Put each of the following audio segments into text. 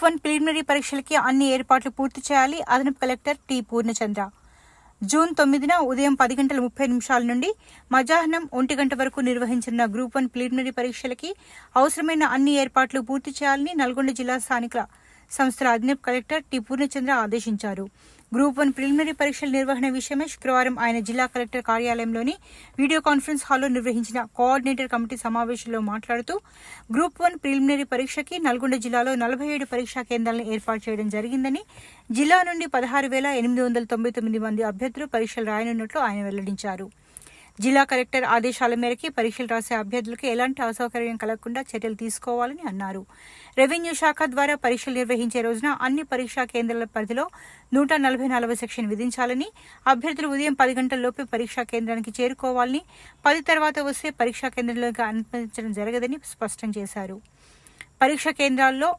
Group one preliminary పరీక్షలకి అన్ని ఏర్పాట్లు పూర్తి చేయాలి. అదనపు కలెక్టర్ టి పూర్ణచంద్ర. జూన్ తొమ్మిదిన ఉదయం పది గంటల ముప్పై నిమిషాల నుండి మధ్యాహ్నం ఒంటి గంట వరకు నిర్వహించిన గ్రూప్ వన్ ప్రిలిమినరీ పరీక్షలకి అవసరమైన అన్ని ఏర్పాట్లు పూర్తి చేయాలని నల్గొండ జిల్లా స్థానిక సంస్థల అదనపు కలెక్టర్ టి పూర్ణచంద్ర ఆదేశించారు. గ్రూప్ వన్ ప్రిలిమినరీ పరీక్షల నిర్వహణ విషయమై శుక్రవారం ఆయన జిల్లా కలెక్టర్ కార్యాలయంలోని వీడియో కాన్ఫరెన్స్ హాల్లో నిర్వహించిన కోఆర్డినేటర్ కమిటీ సమావేశంలో మాట్లాడుతూ గ్రూప్ వన్ ప్రిలిమినరీ పరీక్షకి నల్గొండ జిల్లాలో నలభై ఏడు పరీక్షా కేంద్రాలను ఏర్పాటు చేయడం జరిగిందని జిల్లా నుండి పదహారు వేల ఎనిమిది వందల తొంభై తొమ్మిది మంది అభ్యర్థులు పరీక్షలు రాయనున్నట్లు ఆయన వెల్లడించారు. జిల్లా కలెక్టర్ ఆదేశాల మేరకు పరీక్షలు రాసే అభ్యర్థులకు ఎలాంటి అసౌకర్యం కలగకుండా చర్యలు తీసుకోవాలని అన్నారు. రెవెన్యూ శాఖ ద్వారా పరీక్షలు నిర్వహించే రోజున అన్ని పరీక్షా కేంద్రాల పరిధిలో నూట నలభై నాలుగు సెక్షన్ విధించాలని అభ్యర్థులు ఉదయం పది గంటల్లోపే పరీక్షా కేంద్రానికి చేరుకోవాలని పది తర్వాత వస్తే పరీక్షా కేంద్రంలోకి అనుమతించడం జరగదని స్పష్టం చేశారు. పరీక్షా కేంద్రాల్లో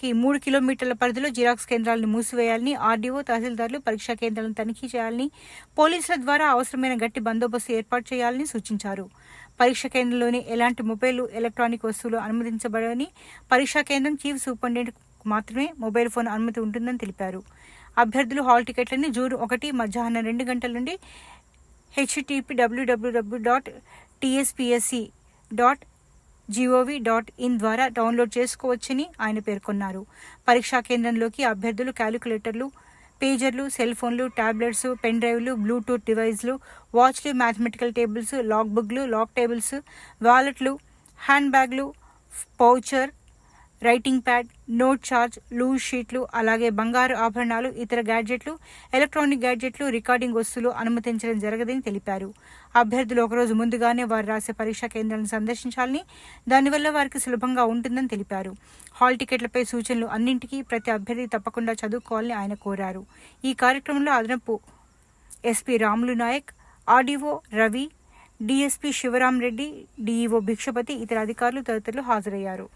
కి మూడు కిలోమీటర్ల పరిధిలో జిరాక్స్ కేంద్రాలను మూసివేయాలని ఆర్డీఓ తహసీల్దార్లు పరీక్షా కేంద్రాలను తనిఖీ చేయాలని పోలీసుల ద్వారా అవసరమైన గట్టి బందోబస్తు ఏర్పాటు చేయాలని సూచించారు. పరీక్షా కేంద్రంలోని ఎలాంటి మొబైల్ ఎలక్ట్రానిక్ వస్తువులు అనుమతించబడని పరీక్షా కేంద్రం చీఫ్ సూపరింటెండెంట్ మాత్రమే మొబైల్ ఫోన్ అనుమతి ఉంటుందని తెలిపారు. అభ్యర్థులు హాల్ టికెట్లని జూన్ ఒకటి మధ్యాహ్నం రెండు గంటల నుండి HTTP WWW dot TSPSC dot GOV dot in ద్వారా డౌన్లోడ్ చేసుకోవచ్చని ఆయన పేర్కొన్నారు. పరీక్షా కేంద్రంలోకి అభ్యర్థులు క్యాలిక్యులేటర్లు పేజర్లు సెల్ ఫోన్లు టాబ్లెట్స్ పెన్ డ్రైవ్లు బ్లూటూత్ డివైస్లు వాచ్లు మ్యాథమెటికల్ టేబుల్స్ లాగ్ బుక్లు లాక్ టేబుల్స్ వాలెట్లు హ్యాండ్ బ్యాగ్లు పౌచర్ రైటింగ్ ప్యాడ్ నోట్ చార్జ్ లూజ్ షీట్లు అలాగే బంగారు ఆభరణాలు ఇతర గ్యాడ్జెట్లు ఎలక్ట్రానిక్ గ్యాడ్జెట్లు రికార్డింగ్ వస్తువులు అనుమతించడం జరగదని తెలిపారు. అభ్యర్థులు ఒకరోజు ముందుగానే వారు రాసే పరీక్షా కేంద్రాలను సందర్శించాలని దానివల్ల వారికి సులభంగా ఉంటుందని తెలిపారు. హాల్ టికెట్లపై సూచనలు అన్నింటికీ ప్రతి అభ్యర్థి తప్పకుండా చదువుకోవాలని ఆయన కోరారు. ఈ కార్యక్రమంలో అదనపు SP Ramulu Naik RDO Ravi DSP Shivaram Reddy DEO Bhikshapathi ఇతర అధికారులు తదితరులు హాజరయ్యారు.